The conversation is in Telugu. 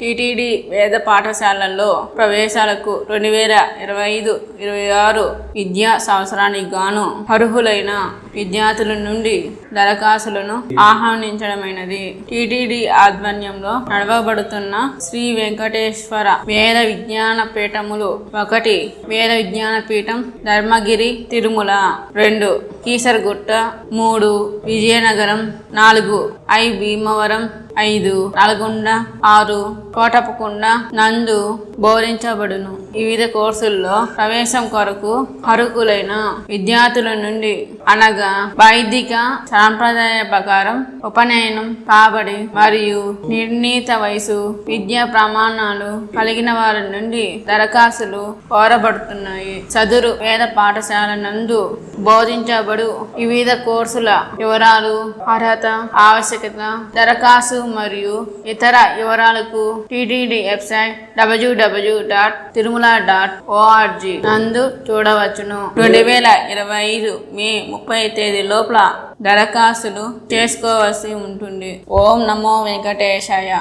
టిటిడి వేద పాఠశాలల్లో ప్రవేశాలకు రెండు వేల ఇరవై ఐదు ఇరవై ఆరు విద్యా సంవత్సరానికి గాను అర్హులైన విద్యార్థుల నుండి దరఖాస్తులను ఆహ్వానించడమైనది. టిటిడి ఆధ్వర్యంలో నడవబడుతున్న శ్రీ వెంకటేశ్వర వేద విజ్ఞాన పీఠములు ఒకటి వేద విజ్ఞాన పీఠం ధర్మగిరి తిరుమల రెండు కీసరగుట్ట మూడు విజయనగరం నాలుగు ఐ భీమవరం ఐదు నల్గొండ ఆరు కోటపకొండ నందు బోధించబడును. వివిధ కోర్సుల్లో ప్రవేశం కొరకు అర్హులైన విద్యార్థుల నుండి అనగా వైదిక సాంప్రదాయ ప్రకారం ఉపనయనం కాబడి మరియు నిర్ణీత వయసు విద్యా ప్రమాణాలు కలిగిన వారి నుండి దరఖాస్తులు కోరబడుతున్నాయి. చదురు వేద పాఠశాల నందు బోధించబడు వివిధ కోర్సుల వివరాలు అర్హత ఆవశ్యకత దరఖాస్తు మరియు ఇతర వివరాలకు TTD website WW dot Tirumala dot ORG నందు చూడవచ్చును. రెండు వేల ఇరవై ఐదు మే ముప్పై తేదీ లోపల దరఖాస్తులు చేసుకోవాల్సి ఉంటుంది. ఓం నమో వెంకటేశాయ.